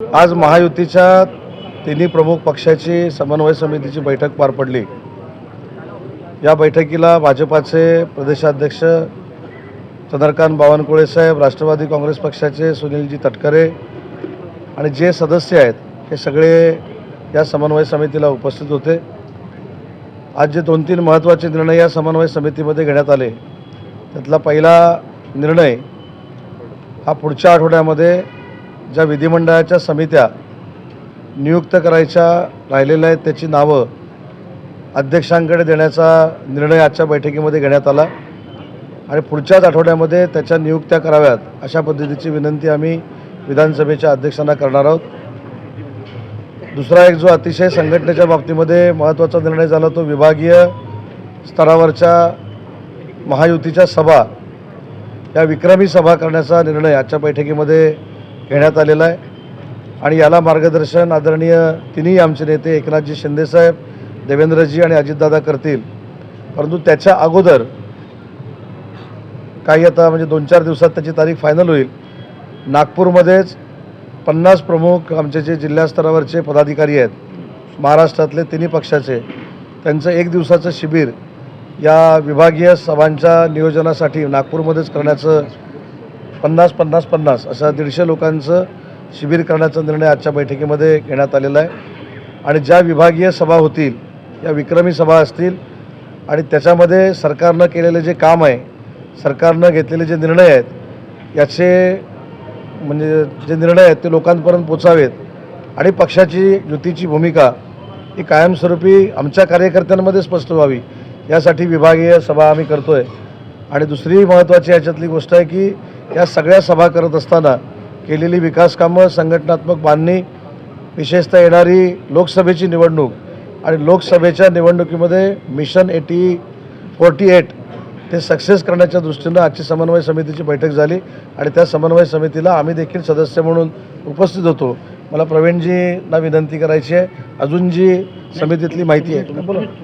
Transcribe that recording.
आज महायुतीच्या तिन्ही प्रमुख पक्षाची समन्वय समितीची बैठक पार पडली. या बैठकीला भाजपाचे प्रदेशाध्यक्ष चंद्रकांत बावनकुळे साहेब राष्ट्रवादी काँग्रेस पक्षाचे सुनीलजी तटकरे आणि जे सदस्य आहेत हे सगळे या समन्वय समितीला उपस्थित होते. आज जे दोन तीन महत्त्वाचे निर्णय या समन्वय समितीमध्ये घेण्यात आले त्यातला पहिला निर्णय हा पुढच्या आठवड्यामध्ये ज्या विधिमंडळाच्या समित्या नियुक्त करायच्या राहिलेल्या आहेत त्याची नावं अध्यक्षांकडे देण्याचा निर्णय आजच्या बैठकीमध्ये घेण्यात आला. आणि पुढच्याच आठवड्यामध्ये त्याच्या नियुक्त्या कराव्यात अशा पद्धतीची विनंती आम्ही विधानसभेच्या अध्यक्षांना करणार आहोत. दुसरा एक जो अतिशय संघटनेच्या बाबतीमध्ये महत्त्वाचा निर्णय झाला तो विभागीय स्तरावरच्या महायुतीच्या सभा या विक्रमी सभा करण्याचा निर्णय आजच्या बैठकीमध्ये घेण्यात आलेला आहे. आणि याला मार्गदर्शन आदरणीय तिन्ही आमचे नेते एकनाथजी शिंदेसाहेब देवेंद्रजी आणि अजितदादा करतील. परंतु त्याच्या अगोदर काही आता म्हणजे दोन चार दिवसात त्याची तारीख फायनल होईल. नागपूरमध्येच पन्नास प्रमुख आमचे जे जिल्हास्तरावरचे पदाधिकारी आहेत महाराष्ट्रातले तिन्ही पक्षाचे त्यांचं एक दिवसाचं शिबिर या विभागीय सभांच्या नियोजनासाठी नागपूरमध्येच करण्याचं पन्नास पन्नास पन्नास अशा दीडशे लोकांचं शिबिर करण्याचा निर्णय आजच्या बैठकीमध्ये घेण्यात आलेला आहे. आणि ज्या विभागीय सभा होतील या विक्रमी सभा असतील आणि त्याच्यामध्ये सरकारनं केलेले जे काम आहे सरकारनं घेतलेले जे निर्णय आहेत याचे म्हणजे जे निर्णय आहेत ते लोकांपर्यंत पोचावेत. आणि पक्षाची युतीची भूमिका ही कायमस्वरूपी आमच्या कार्यकर्त्यांमध्ये स्पष्ट व्हावी यासाठी विभागीय सभा आम्ही करतो आहे आणि दुसरी महत्त्वाची याच्यातली गोष्ट आहे की या सगळ्या सभा करत असताना केलेली विकासकामं संघटनात्मक बांधणी विशेषतः येणारी लोकसभेची निवडणूक आणि लोकसभेच्या निवडणुकीमध्ये मिशन एटी फोर्टी एट ते सक्सेस करण्याच्या दृष्टीनं आजची समन्वय समितीची बैठक झाली आणि त्या समन्वय समितीला आम्ही देखील सदस्य म्हणून उपस्थित होतो. मला प्रवीणजींना विनंती करायची आहे. अजून जी समितीतली माहिती आहे.